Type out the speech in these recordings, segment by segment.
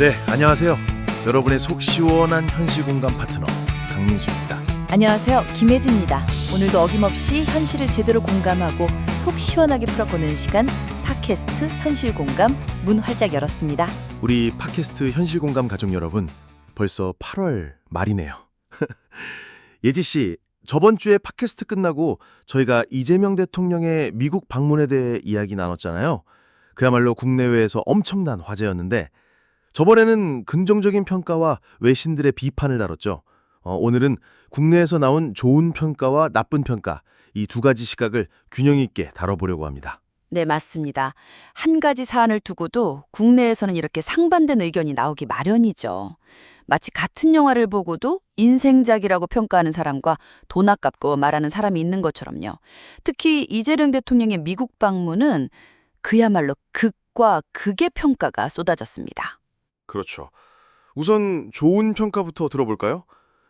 네, 안녕하세요. 여러분의 속 시원한 현실 공감 파트너 강민수입니다. 안녕하세요. 김혜지입니다. 오늘도 어김없이 현실을 제대로 공감하고 속 시원하게 풀어보는 시간 팟캐스트 현실 공감 문 활짝 열었습니다. 우리 팟캐스트 현실 공감 가족 여러분, 벌써 8월 말이네요. 예지 씨, 저번 주에 팟캐스트 끝나고 저희가 이재명 대통령의 미국 방문에 대해 이야기 나눴잖아요. 그야말로 국내외에서 엄청난 화제였는데 저번에는 긍정적인 평가와 외신들의 비판을 다뤘죠. 어, 오늘은 국내에서 나온 좋은 평가와 나쁜 평가 이 두 가지 시각을 균형 있게 다뤄보려고 합니다. 네, 맞습니다. 한 가지 사안을 두고도 국내에서는 이렇게 상반된 의견이 나오기 마련이죠. 마치 같은 영화를 보고도 인생작이라고 평가하는 사람과 돈 아깝고 말하는 사람이 있는 것처럼요. 특히 이재명 대통령의 미국 방문은 그야말로 극과 극의 평가가 쏟아졌습니다. 그렇죠. 우선 좋은 평가부터 들어볼까요?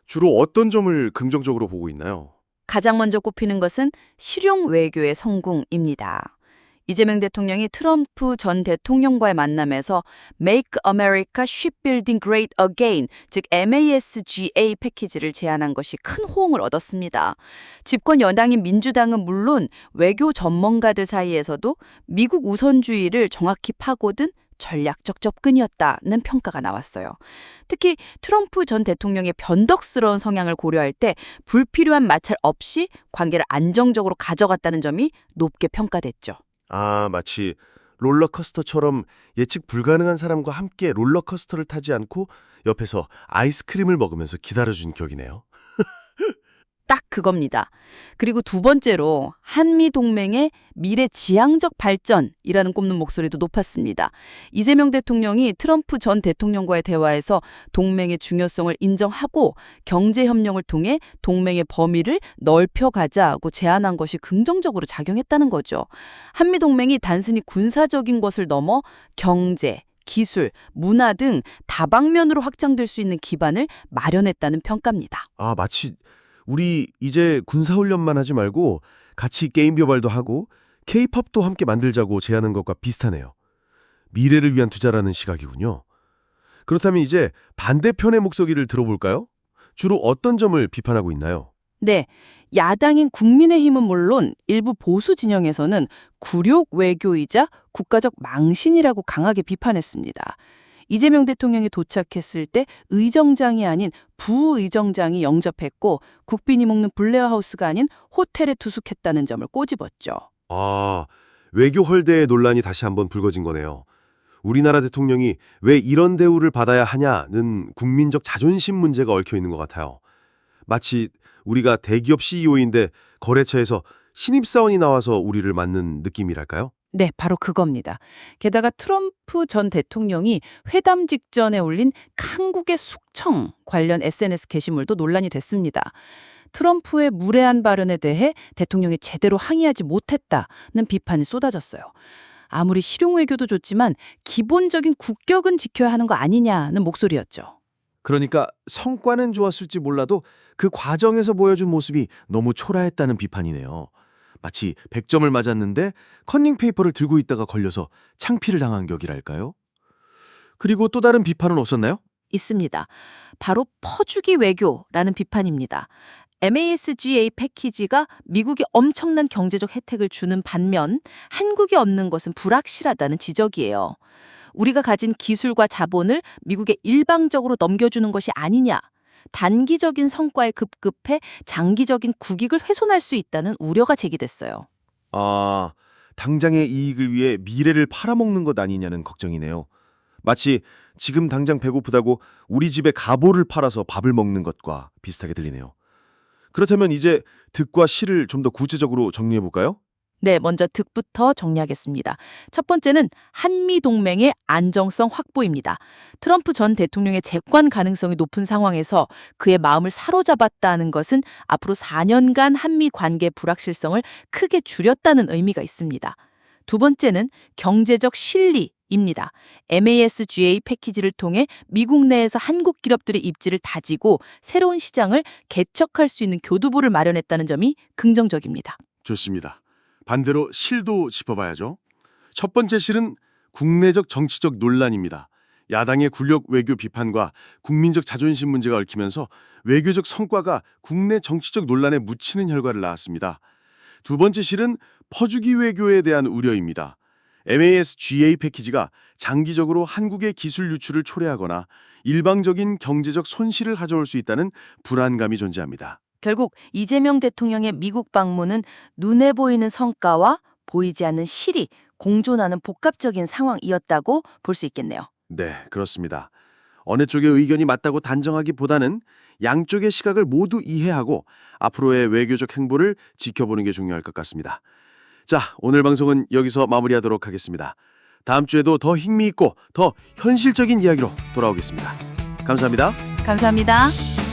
주로 어떤 점을 긍정적으로 보고 있나요? 가장 먼저 꼽히는 것은 실용 외교의 성공입니다. 이재명 대통령이 트럼프 전 대통령과의 만남에서 Make America Shipbuilding Great Again, 즉 MASGA 패키지를 제안한 것이 큰 호응을 얻었습니다. 집권 여당인 민주당은 물론 외교 전문가들 사이에서도 미국 우선주의를 정확히 파고든 전략적 접근이었다는 평가가 나왔어요. 특히 트럼프 전 대통령의 변덕스러운 성향을 고려할 때 불필요한 마찰 없이 관계를 안정적으로 가져갔다는 점이 높게 평가됐죠. 아, 마치 롤러코스터처럼 예측 불가능한 사람과 함께 롤러코스터를 타지 않고 옆에서 아이스크림을 먹으면서 기다려준 격이네요. 딱 그겁니다. 그리고 두 번째로 한미 동맹의 미래 지향적 발전이라는 꼽는 목소리도 높았습니다. 이재명 대통령이 트럼프 전 대통령과의 대화에서 동맹의 중요성을 인정하고 경제 협력을 통해 동맹의 범위를 넓혀 가자고 제안한 것이 긍정적으로 작용했다는 거죠. 한미 동맹이 단순히 군사적인 것을 넘어 경제, 기술, 문화 등 다방면으로 확장될 수 있는 기반을 마련했다는 평가입니다. 아, 마치 우리 이제 군사훈련만 하지 말고 같이 게임 개발도 하고 케이팝도 함께 만들자고 제안한 것과 비슷하네요. 미래를 위한 투자라는 시각이군요. 그렇다면 이제 반대편의 목소리를 들어볼까요? 주로 어떤 점을 비판하고 있나요? 네, 야당인 국민의힘은 물론 일부 보수 진영에서는 굴욕 외교이자 국가적 망신이라고 강하게 비판했습니다. 이재명 대통령이 도착했을 때 의정장이 아닌 부의정장이 영접했고 국빈이 묵는 블레어 하우스가 아닌 호텔에 투숙했다는 점을 꼬집었죠. 아, 외교 헐대의 논란이 다시 한번 불거진 거네요. 우리나라 대통령이 왜 이런 대우를 받아야 하냐는 국민적 자존심 문제가 얽혀 있는 것 같아요. 마치 우리가 대기업 CEO인데 거래처에서 신입사원이 나와서 우리를 맞는 느낌이랄까요? 네, 바로 그겁니다. 게다가 트럼프 전 대통령이 회담 직전에 올린 한국의 숙청 관련 SNS 게시물도 논란이 됐습니다. 트럼프의 무례한 발언에 대해 대통령이 제대로 항의하지 못했다는 비판이 쏟아졌어요. 아무리 실용 외교도 좋지만 기본적인 국격은 지켜야 하는 거 아니냐는 목소리였죠. 그러니까 성과는 좋았을지 몰라도 그 과정에서 보여준 모습이 너무 초라했다는 비판이네요. 마치 100점을 맞았는데 컨닝 페이퍼를 들고 있다가 걸려서 창피를 당한 격이랄까요? 그리고 또 다른 비판은 없었나요? 있습니다. 바로 퍼주기 외교라는 비판입니다. MASGA 패키지가 미국이 엄청난 경제적 혜택을 주는 반면 한국이 얻는 것은 불확실하다는 지적이에요. 우리가 가진 기술과 자본을 미국에 일방적으로 넘겨주는 것이 아니냐. 단기적인 성과에 급급해 장기적인 국익을 훼손할 수 있다는 우려가 제기됐어요. 아, 당장의 이익을 위해 미래를 팔아먹는 것 아니냐는 걱정이네요. 마치 지금 당장 배고프다고 우리 집에 가보를 팔아서 밥을 먹는 것과 비슷하게 들리네요. 그렇다면 이제 득과 실을 좀 더 구체적으로 정리해 볼까요? 네, 먼저 득부터 정리하겠습니다. 첫 번째는 한미 동맹의 안정성 확보입니다. 트럼프 전 대통령의 재관 가능성이 높은 상황에서 그의 마음을 사로잡았다는 것은 앞으로 4년간 한미 관계 불확실성을 크게 줄였다는 의미가 있습니다. 두 번째는 경제적 실리 입니다. MASGA 패키지를 통해 미국 내에서 한국 기업들의 입지를 다지고 새로운 시장을 개척할 수 있는 교두보를 마련했다는 점이 긍정적입니다. 좋습니다. 반대로 실도 짚어봐야죠. 첫 번째 실은 국내적 정치적 논란입니다. 야당의 굴력 외교 비판과 국민적 자존심 문제가 얽히면서 외교적 성과가 국내 정치적 논란에 묻히는 결과를 낳았습니다. 두 번째 실은 퍼주기 외교에 대한 우려입니다. MAS GA 패키지가 장기적으로 한국의 기술 유출을 초래하거나 일방적인 경제적 손실을 가져올 수 있다는 불안감이 존재합니다. 결국 이재명 대통령의 미국 방문은 눈에 보이는 성과와 보이지 않는 실이 공존하는 복합적인 상황이었다고 볼 수 있겠네요. 네, 그렇습니다. 어느 쪽의 의견이 맞다고 단정하기보다는 양쪽의 시각을 모두 이해하고 앞으로의 외교적 행보를 지켜보는 게 중요할 것 같습니다. 자, 오늘 방송은 여기서 마무리하도록 하겠습니다. 다음 주에도 더 흥미있고 더 현실적인 이야기로 돌아오겠습니다. 감사합니다. 감사합니다.